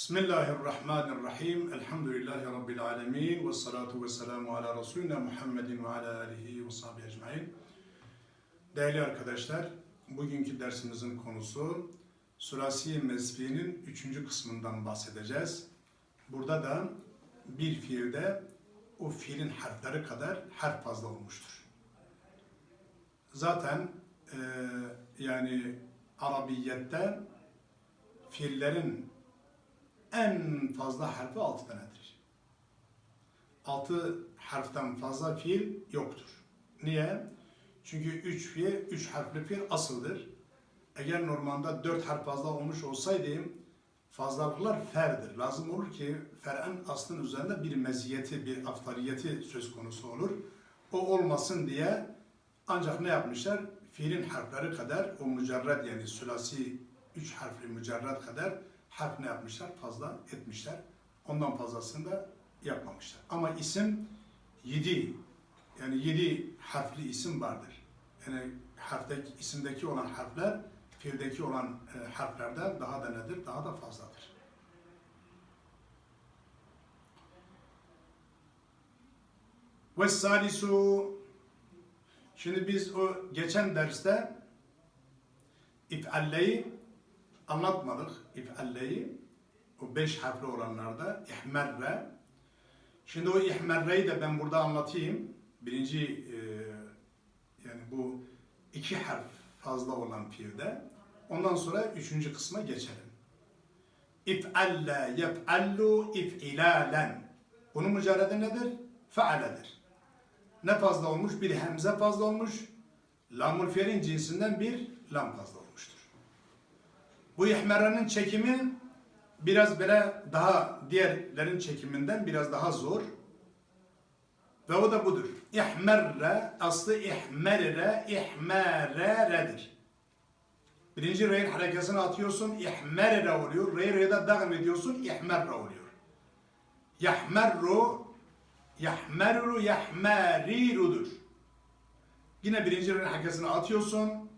Bismillahirrahmanirrahim. Elhamdülillahi Rabbil alemin. Ve salatu ve selamu ala Resulina Muhammedin ve ala alihi ve sahbihi ecmain. Değerli arkadaşlar, bugünkü dersimizin konusu Sülasi Mesfi'nin üçüncü kısmından bahsedeceğiz. Burada da bir fiilde o fiilin harfleri kadar harf fazla olmuştur. Zaten eee, yani Arabiyette fiillerin en fazla harfi altı tanedir. Altı harften fazla fiil yoktur. Niye? Çünkü üç fiil, üç harfli fiil asıldır. Eğer normalde dört harf fazla olmuş olsaydı fazlalıklar ferdir. Lazım olur ki fer'en aslın üzerinde bir meziyeti, bir aftaliyeti söz konusu olur. O olmasın diye ancak ne yapmışlar? Fiilin harfleri kadar o mücerred yani sülasi üç harfli mücerred kadar harf ne yapmışlar? Fazla etmişler. Ondan fazlasını da yapmamışlar. Ama isim yedi yani yedi harfli isim vardır. Yani harfteki, isimdeki olan harfler fiildeki olan e, harflerden daha da nedir? Daha da fazladır. Ve salisu Şimdi biz o geçen derste if'alleyi anlatmadık. İf'alleyi o beş harfli olanlarda ihmerre. Şimdi o ihmerreyi de ben burada anlatayım. Birinci e, yani bu iki harf fazla olan fiilde. Ondan sonra üçüncü kısma geçelim. İf'alle yef'allu if'ilalen. Bunun mücerredi nedir? Fealedir. Ne fazla olmuş? Bir hemze fazla olmuş. Lamul cinsinden bir lam fazla. Bu ihmeranın çekimi biraz böyle daha diğerlerin çekiminden biraz daha zor. Ve o da budur. İhmerre aslı ihmerre ihmereredir. Birinci reyin harekesini atıyorsun ihmerre oluyor. Rey reyde devam ediyorsun ihmerre oluyor. Yahmerru yahmerru yahmerirudur. Yine birinci reyin harekesini atıyorsun.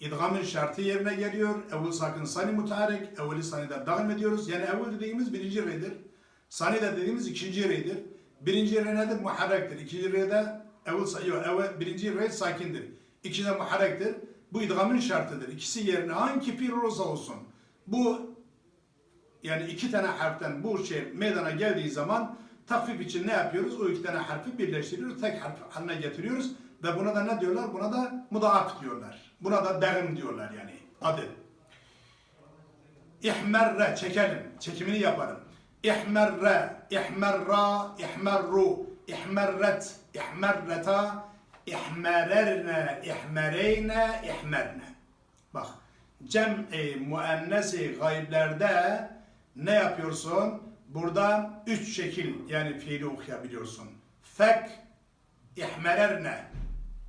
İdgamın şartı yerine geliyor. Evvel sakın sani mutarek. Evveli sanide devam ediyoruz. Yani evvel dediğimiz birinci reydir. Sani de dediğimiz ikinci reydir. Birinci rey nedir? Muharrektir. İkinci reyde evvel sayıyor. Evvel, birinci rey sakindir. İkinci de muharrektir. Bu idgamın şartıdır. İkisi yerine hangi fiil olursa olsun. Bu yani iki tane harften bu şey meydana geldiği zaman takfif için ne yapıyoruz? O iki tane harfi birleştiriyoruz. Tek harf haline getiriyoruz. Ve buna da ne diyorlar? Buna da mudaaf diyorlar. Buna da derim diyorlar yani adı. İhmerre çekelim. Çekimini yaparım. İhmerre, ihmerra, ihmerru, ihmerret, ihmerreta, ihmererne, ihmereyne, ihmerne. Bak cem'i muennesi gayblerde ne yapıyorsun? Burada üç şekil yani fiili okuyabiliyorsun. Fek, ihmererne,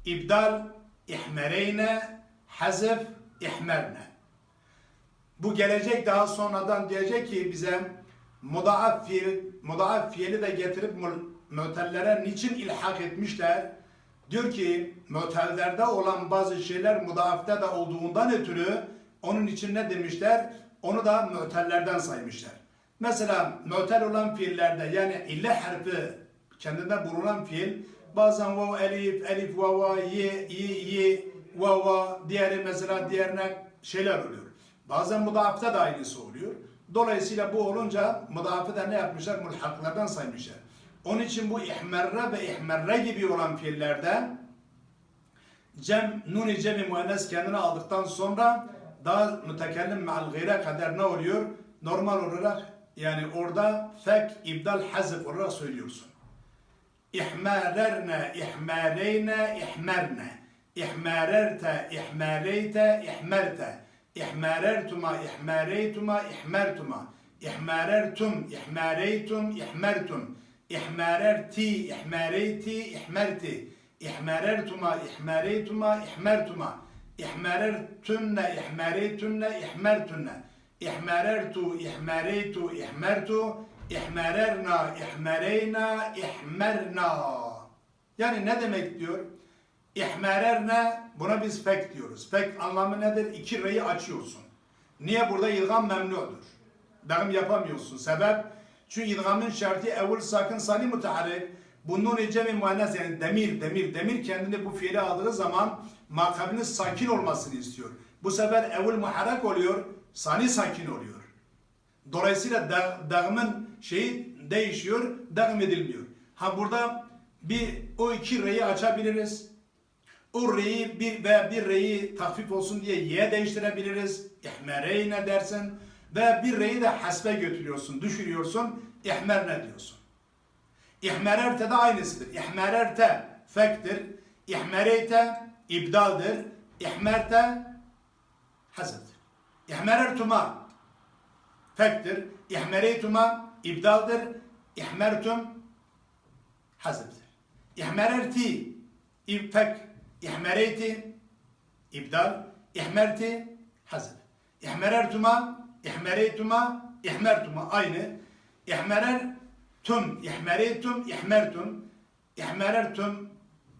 ibdal, ihmereyne, hazef, ihmerne. Bu gelecek daha sonradan diyecek ki bize mudaaf fiil, mudaaf fiili de getirip mütellere niçin ilhak etmişler? Diyor ki mütellerde olan bazı şeyler mudaafta da olduğundan ötürü onun için ne demişler? Onu da mütellerden saymışlar. Mesela mütel olan fiillerde yani ille harfi kendinde bulunan fiil bazen vav elif, elif vava, ye, ye, ye, vava, diğeri mesela diğerine şeyler oluyor. Bazen mudaafta da aynısı oluyor. Dolayısıyla bu olunca mudafı da ne yapmışlar? Mulhaklardan saymışlar. Onun için bu ihmerre ve ihmerre gibi olan fiillerde cem, nuni cemi muennes kendine aldıktan sonra daha mütekellim me'al gayre kadar ne oluyor? Normal olarak yani orada fek, ibdal, hazif olarak söylüyorsun. İhmarerne, ihmareyne, ihmerne. İhmarerte, ihmareyte, ihmerte. İhmarertuma, ihmareytuma, ihmertuma. İhmarertum, ihmareytum, ihmertum. İhmarerti, ihmareyti, ihmerti. İhmarertuma, ihmareytuma, ihmertuma. İhmarertunne, ihmareytunne, ihmertunne. İhmarertu, ihmareytu, ihmertu. İhmererna, ihmereyna, ihmerna. Yani ne demek diyor? İhmererne, buna biz fek diyoruz. Fek anlamı nedir? İki reyi açıyorsun. Niye burada ilgam memnudur? dağım yapamıyorsun. Sebep? Çünkü idgamın şartı evvel sakın sani müteharrik. Bunun cemi muannas yani demir, demir, demir kendini bu fiili aldığı zaman makabinin sakin olmasını istiyor. Bu sefer evvel muharrak oluyor, sani sakin oluyor. Dolayısıyla da, dağımın şeyi değişiyor, dağım edilmiyor. Ha burada bir o iki reyi açabiliriz. O reyi bir veya bir reyi takfif olsun diye y'ye değiştirebiliriz. İhmereyne dersin. Ve bir reyi de hasbe götürüyorsun, düşürüyorsun. İhmerne diyorsun. İhmererte de aynısıdır. İhmererte fektir. İhmereyte ibdaldır. İhmerte hazıdır. İhmerertuma fektir. İhmereytuma ibdaldır. İhmertum hazıdır. İhmererti fek. İhmereyti ibdal. İhmerti hazıf. İhmerertuma İhmereytuma İhmertuma aynı. İhmerer tüm İhmereytum İhmertum İhmerertum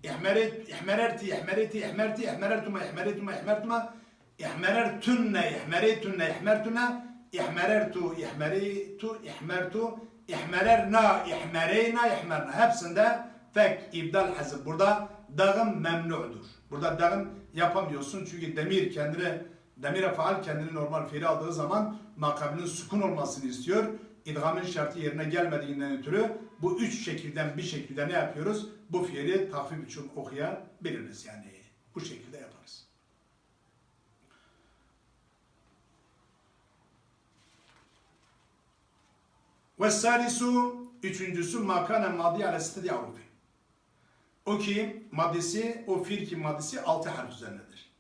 İhmereyt İhmererti İhmereyti İhmerti İhmerertuma İhmereytuma İhmertuma İhmerertunne İhmereytunne İhmertuna İhmerertu İhmereytu İhmertu İhmererna İhmereyna İhmerna hepsinde fek ibdal hazır. Burada dağım memnudur. Burada dağım yapamıyorsun çünkü demir kendine demire faal kendini normal fiili aldığı zaman makabinin sukun olmasını istiyor. İdgamın şartı yerine gelmediğinden ötürü bu üç şekilden bir şekilde ne yapıyoruz? Bu fiili takvim için okuyabiliriz yani. Bu şekilde yaparız. Ve salisu üçüncüsü makane madi ala stedi arufi. O ki maddesi, o fiil ki maddesi altı harf üzerindedir.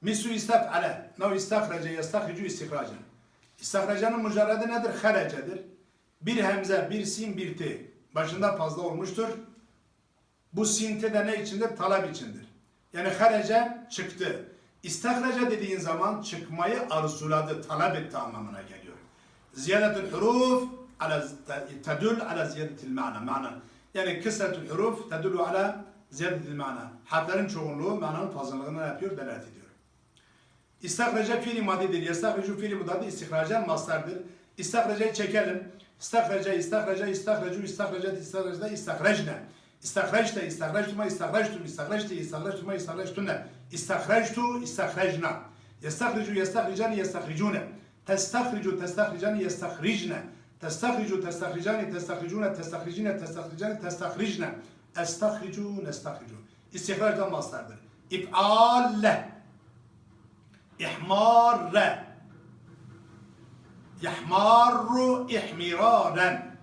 Misu istaf'ale, nav istahrece, yestahricu istihracen. İstahracanın mücerredi nedir? Harecedir. Bir hemze, bir sin, bir t. Başında fazla olmuştur. Bu sin t de ne içindir? Talep içindir. Yani harece çıktı. İstahraca dediğin zaman çıkmayı arzuladı, talep etti anlamına geliyor. Ziyadetül huruf ala tedul ala ziyadetil ma'na. Ma'na. Yani kısretül huruf tedullu ala ziyadetil ma'na. Harflerin çoğunluğu mananın fazlalığını ne yapıyor? Delalet ediyor. İstakraca fiili madidir. Yestakricu fiili mudadi istikracen mastardır. İstakracayı çekelim. İstakraca, istakraca, istakracu, istakraca, istakracda, istakrecne. İstakracte, istakractuma, istakractum, istakracti, istakractuma, istakractune. İstakractu, istakrecna. Yestakricu, yestakricani, yestakricune. Testakricu, testakricani, yestakricne. Testakricu, testakricani, testakricune, testakricine, testakricani, testakricne. Estakricu, nestakricu. İstikracdan mastardır. İf'alle. İhmarre. Yahmarru ihmiraren.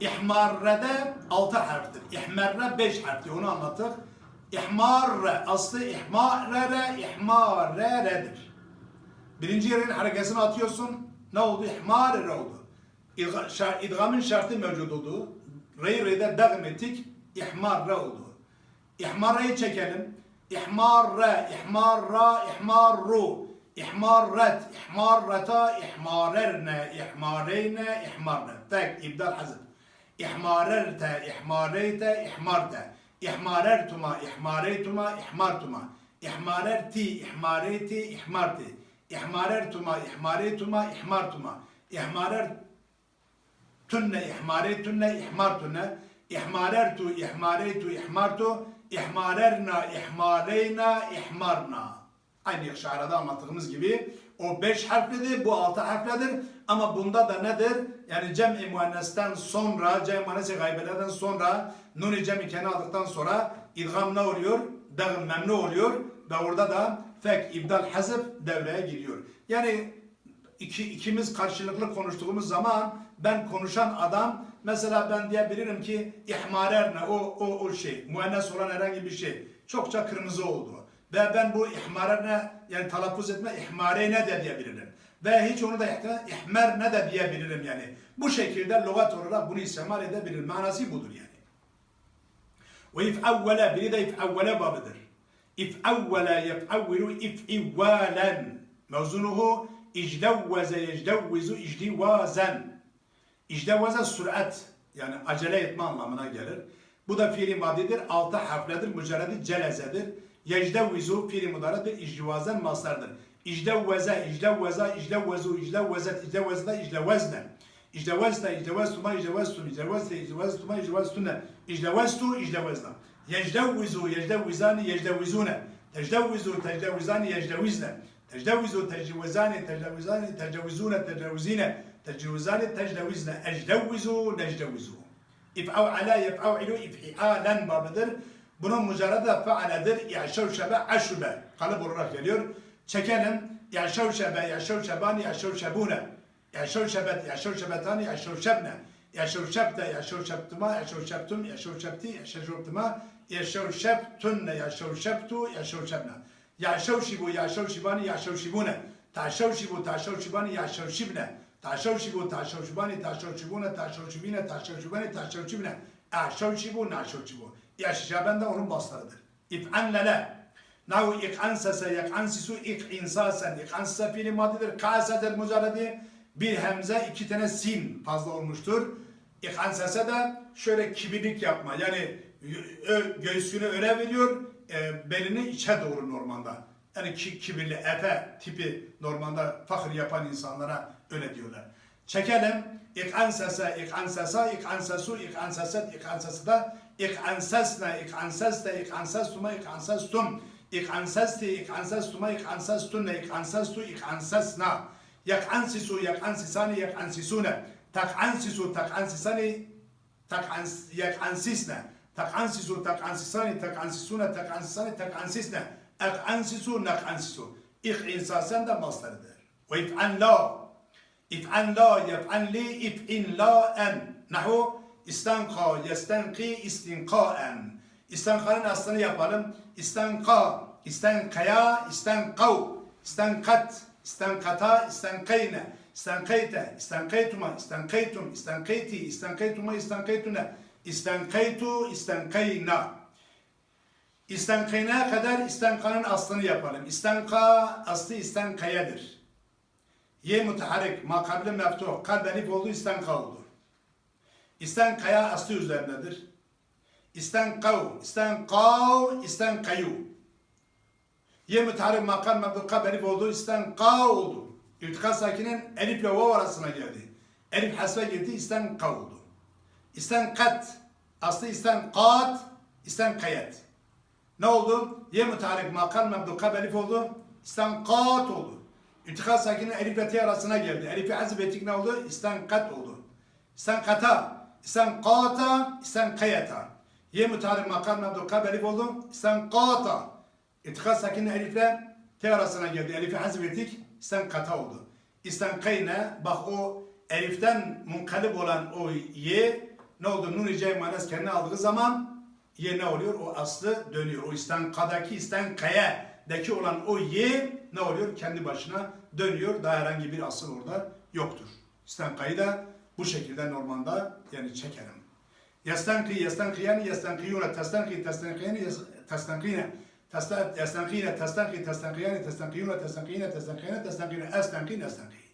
İhmarre'de altı harftir. İhmerre beş harftir. Onu anlattık. İhmarre aslı ihmarere ihmareredir. Birinci yerin harekesini atıyorsun. Ne oldu? İhmarere oldu. İdgamın şartı mevcut oldu. Rey reyde devam ettik. İhmarre oldu. İhmarre'yi çekelim. İhmarre, ihmarra, ihmarru. İhmarret, ihmarreta, ihmarerne, ihmareyne, ihmarne. Tek ibdal hazır. İhmarerte, ihmareyte, ihmarte. İhmarertuma, ihmareytuma, ihmartuma. İhmarerti, ihmareyti, ihmarti. İhmarertuma, ihmareytuma, ihmartuma. İhmarer tünne, ihmareytünne, ihmartünne. İhmarertu, ihmareytu, ihmartu. İhmarerna, ihmareyna, ihmarna. Aynı şairada anlattığımız gibi o beş harflidir, bu altı harflidir. Ama bunda da nedir? Yani cem-i muannesten sonra, cem-i muannesi gaybelerden sonra, nun-i cem-i kene aldıktan sonra idgam ne oluyor? Dağın memnu oluyor ve orada da fek, ibdal, hazıf devreye giriyor. Yani iki, ikimiz karşılıklı konuştuğumuz zaman ben konuşan adam mesela ben diyebilirim ki ihmarer ne o, o, o şey muennes olan herhangi bir şey çokça kırmızı oldu. Ve ben bu ihmarer ne yani telaffuz etme ihmare ne de diyebilirim. Ve hiç onu da ihmer ne de diyebilirim yani. Bu şekilde lügat olarak bunu istemal edebilirim. Manası budur yani. Ve if'avvele biri de if'avvele babıdır. İf'avvele yef'avvilu if'ivvalen. Mevzunuhu icdevveze yecdevvizu icdivazen. İcdevveze sürat yani acele etme anlamına gelir. Bu da fiili madidir. Altı harfledir. Mücerredi celezedir. Yecdevvizu fiili mudaradır. İcdivazen maslardır. İcdevveze, icdevveza, icdevvezu, icdevvezet, icdevvezde, icdevezne. İcdevezte, icdeveztuma, icdeveztum, icdevezte, icdeveztuma, icdeveztunne. İcdeveztu, icdevezna. Yecdevvizu, yecdevvizani, yecdevvizune. Tecdevvizu, tecdevvizani, yecdevizne. Tecdevvizu, tecdevvizani, tecdevvizani, tecdevvizune, tecdevvizine. Tecdevvizani, tecdevvizne. Ecdevvizu, necdevizu. İf'av ala yef'av ilu if'ialen babıdır. Bunun mücerrede de fealedir. Yaşevşebe aşube. Kalıp olarak geliyor. Çekelim. Yaşevşebe, yaşevşebani, yaşevşebune. Yaşevşebet, yaşevşebetani, yaşevşebne. Yaşevşebte, yaşevşebtuma, yaşevşebtum, yaşevşebti, yaşevşebtuma, yaşevşebtunne, yaşevşebtu, yaşevşebne. Yaşevşibu, yaşevşibani, yaşevşibune. Taşevşibu, taşevşibani, yaşevşibne. Taşevşibu, taşevşibani, taşevşibune, taşevşibine, taşevşibani, taşevşibne. Aşevşibu, naşevşibu. Yaşaşaben de onun baslarıdır. İf'anlele. Nahu ik'ansese, yak'ansisu, ik'insasen. İk'ansese fiili madidir. Kâsedir mücerredi. Bir hemze, iki tane sin fazla olmuştur. İk'ansese de şöyle kibirlik yapma. Yani göğsünü öne veriyor, e, belini içe doğru normalde. Yani ki, kibirli, efe tipi normalde fakir yapan insanlara öyle diyorlar. Çekelim. İk'ansese, ik'ansesa, ik'ansesu, ik'anseset, ik'ansesda, ik'ansesne, ik'anseste, ik'ansestuma, ik'ansestum, ik'ansesti, ik'ansestuma, ik'ansestunne, ik'ansestu, ik'ansesna, yak'ansisu, yak'ansisani, yak'ansisune, tak'ansisu, tak'ansisani, tak'ans, yak'ansisne, tak'ansisu, tak'ansisani, tak'ansisune, tak'ansisani, tak'ansisne, ek'ansisu, nek'ansisu. İk'insasen de maslarıdır. Ve if'an la, İf'an la, yef'an li, if'in la en. Nahu istanka, yestenki, istinkaen. İstankanın aslını yapalım. İstanka, istankaya, istankav, istankat, istankata, istankayne, istankayte, istankaytuma, istankaytum, istankayti, istankaytuma, istankaytune, istankaytu, istankayna. İstankayna kadar istankanın aslını yapalım. İstanka aslı istankayadır. Ye mutaharik, makabli meftuh, kalb elif oldu, istanka oldu. İstankaya aslı üzerindedir. İstankav, istankav, istankayu. Ye mutaharik, makam meftuh, kalb elif oldu, istanka oldu. İrtika sakinin elif ile vav arasına geldi. Elif hasbe gitti, istanka oldu. İstankat, aslı istankat, istankayet. Ne oldu? Ye mutaharik, makam meftuh, kalb elif oldu, istankat oldu. İntikal sakinin elif ve t arasına geldi. Elifi hazf ettik ne oldu? İstankat oldu. İstankata, istankata, istankayata. Ye mütarif makam mebdu kab elif oldu. İstankata. İntikal sakinin elifle t arasına geldi. Elifi hazf ettik. İstankata oldu. İstankayne, bak o eliften munkalip olan o ye ne oldu? Nun-i ceymanes kendine aldığı zaman ye ne oluyor? O aslı dönüyor. O istankadaki istankaya'daki olan o ye ne oluyor? Kendi başına dönüyor. Daha herhangi bir asıl orada yoktur. İstankayı da bu şekilde normalde yani çekerim. Yastanki, yastankiyani, yastankiyune, tastanki, tastankiyani, tastankine, yastankine, tastanki, tastankiyani, tastankiyune, tastankiyine, tastankiyine, tastankine, estanki, estanki.